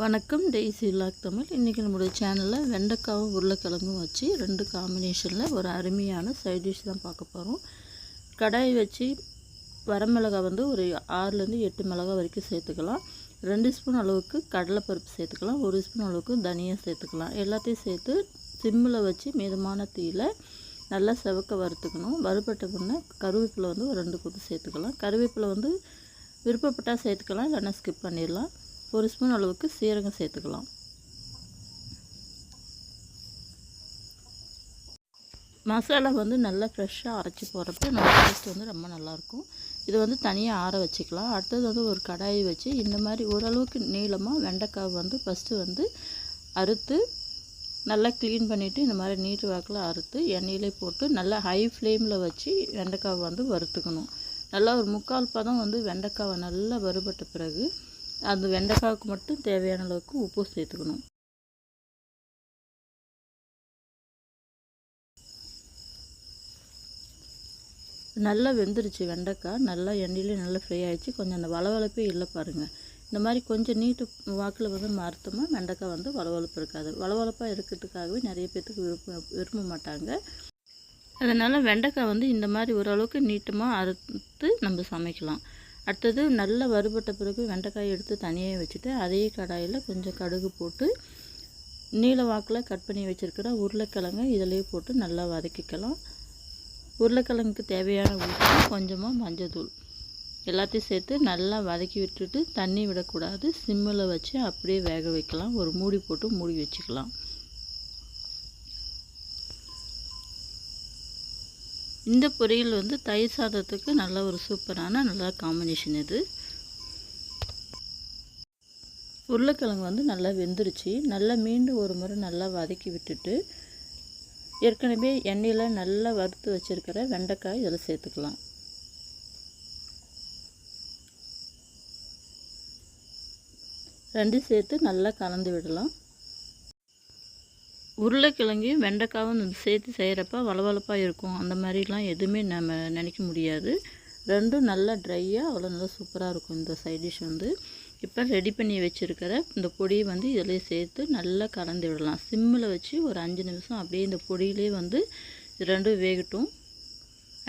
வணக்கம் daisy lock Tamil. இன்றைக்கி நம்மளுடைய சேனலில் வெண்டைக்காவும் உருளைக்கிழங்கும் வச்சு ரெண்டு காம்பினேஷனில் ஒரு அருமையான சைட் டிஷ் தான் பார்க்க போகிறோம் கடாய் வச்சு வரமிளகாய் வந்து ஒரு ஆறுலேருந்து எட்டு மிளகாய் வரைக்கும் சேர்த்துக்கலாம். ரெண்டு ஸ்பூன் அளவுக்கு கடலைப்பருப்பு சேர்த்துக்கலாம். ஒரு ஸ்பூன் அளவுக்கு தனியாக சேர்த்துக்கலாம். எல்லாத்தையும் சேர்த்து சிம்மில் வச்சு மிதமான தீயில் நல்லா செவக்க வறுத்துக்கணும். வறுபட்ட பின்னே கருவேப்பிலை வந்து ஒரு ரெண்டு கொத்து சேர்த்துக்கலாம். கருவேப்பிலை வந்து விருப்பப்பட்டால் சேர்த்துக்கலாம் இல்லைன்னா ஸ்கிப் பண்ணிடலாம். ஒரு ஸ்பூன் அளவுக்கு சீரகம் சேர்த்துக்கலாம். மசாலா வந்து நல்லா ஃப்ரெஷ்ஷாக அரைச்சி போடுறப்ப நம்ம டேஸ்ட் வந்து ரொம்ப நல்லாயிருக்கும். இது வந்து தனியாக ஆற வச்சுக்கலாம். அடுத்தது வந்து ஒரு கடாயை வச்சு இந்த மாதிரி ஓரளவுக்கு நீளமாக வெண்டைக்காய் வந்து ஃபஸ்ட்டு வந்து அறுத்து நல்லா க்ளீன் பண்ணிவிட்டு இந்த மாதிரி நீட்டு வாக்கில் அறுத்து எண்ணெயிலே போட்டு நல்லா ஹை ஃப்ளேமில் வச்சு வெண்டைக்காவை வந்து வறுத்துக்கணும். நல்லா ஒரு முக்கால் பதம் வந்து வெண்டைக்காவை நல்லா வறுபட்ட பிறகு அந்த வெண்டைக்காய்க்கு மட்டும் தேவையான அளவுக்கு உப்பு சேர்த்துக்கணும். நல்லா வெந்துருச்சு வெண்டைக்காய். நல்லா எண்ணெயிலே நல்லா ஃப்ரை ஆகிடுச்சு கொஞ்சம் அந்த வளவளப்பே இல்லை பாருங்கள் இந்த மாதிரி கொஞ்சம் நீட்டு வாக்கில் வந்து மறுத்தோமா வெண்டைக்காய் வந்து வளவளப்பு இருக்காது. வளவளப்பாக இருக்கிறதுக்காகவே நிறைய பேர்த்துக்கு விருப்ப விரும்ப மாட்டாங்க. அதனால் வெண்டைக்காய் வந்து இந்த மாதிரி ஓரளவுக்கு நீட்டமாக அறுத்து நம்ம சமைக்கலாம். அடுத்தது நல்லா வறுபட்ட பிறகு வெண்டைக்காய் எடுத்து தனியாக வச்சுட்டு அதே கடாயில் கொஞ்சம் கடுகு போட்டு நீல வாக்கில் கட் பண்ணி வச்சுருக்கிற உருளைக்கிழங்கு இதிலே போட்டு நல்லா வதக்கிக்கலாம். உருளைக்கிழங்குக்கு தேவையான உப்பு கொஞ்சமாக மஞ்சள் தூள் எல்லாத்தையும் சேர்த்து நல்லா வதக்கி விட்டுட்டு தண்ணி விடக்கூடாது. சிம்மில் வச்சு அப்படியே வேக வைக்கலாம். ஒரு மூடி போட்டு மூடி வச்சுக்கலாம். இந்த பொரியல் வந்து தயிர் சாதத்துக்கு நல்ல ஒரு சூப்பரான நல்ல காம்பினேஷன் இது. உருளைக்கிழங்கு வந்து நல்லா வெந்துருச்சு. நல்லா மீண்டும் ஒரு முறை நல்லா வதக்கி விட்டுட்டு ஏற்கனவே எண்ணெயில் நல்லா வறுத்து வச்சுருக்கிற வெண்டைக்காய் இதில் சேர்த்துக்கலாம். ரெண்டு சேர்த்து நல்லா கலந்து விடலாம். உருளைக்கிழங்கையும் வெண்டைக்காவும் சேர்த்து செய்கிறப்ப வளவளப்பாக இருக்கும். அந்த மாதிரிலாம் எதுவுமே நம்ம நினைக்க முடியாது. ரெண்டும் நல்லா ட்ரையாக அவ்வளோ நல்லா சூப்பராக இருக்கும் இந்த சைட் டிஷ் வந்து. இப்போ ரெடி பண்ணி வச்சுருக்கிற இந்த பொடியை வந்து இதிலே சேர்த்து நல்லா கலந்து விடலாம். சிம்மில் வச்சு ஒரு அஞ்சு நிமிஷம் அப்படியே இந்த பொடியிலே வந்து ரெண்டும் வேகட்டும்.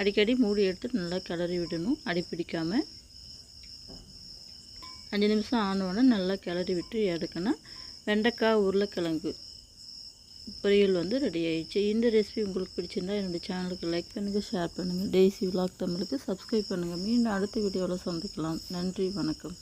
அடிக்கடி மூடி எடுத்து நல்லா கிளறி விடணும். அடி பிடிக்காமல் அஞ்சு நிமிஷம் ஆனவுடனே நல்லா கிளறி விட்டு எடுக்கணும். வெண்டைக்காய் உருளைக்கிழங்கு. பொரியல் வந்து ரெடி ஆயிடுச்சு. இந்த ரெசிபி உங்களுக்கு பிடிச்சிருந்தா என்னோடய சேனலுக்கு லைக் பண்ணுங்கள் ஷேர் பண்ணுங்கள் டெய்ஸி விலாக் தமிழுக்கு சப்ஸ்கிரைப் பண்ணுங்கள் மீண்டும் அடுத்த வீடியோவில் சந்திக்கலாம். நன்றி வணக்கம்.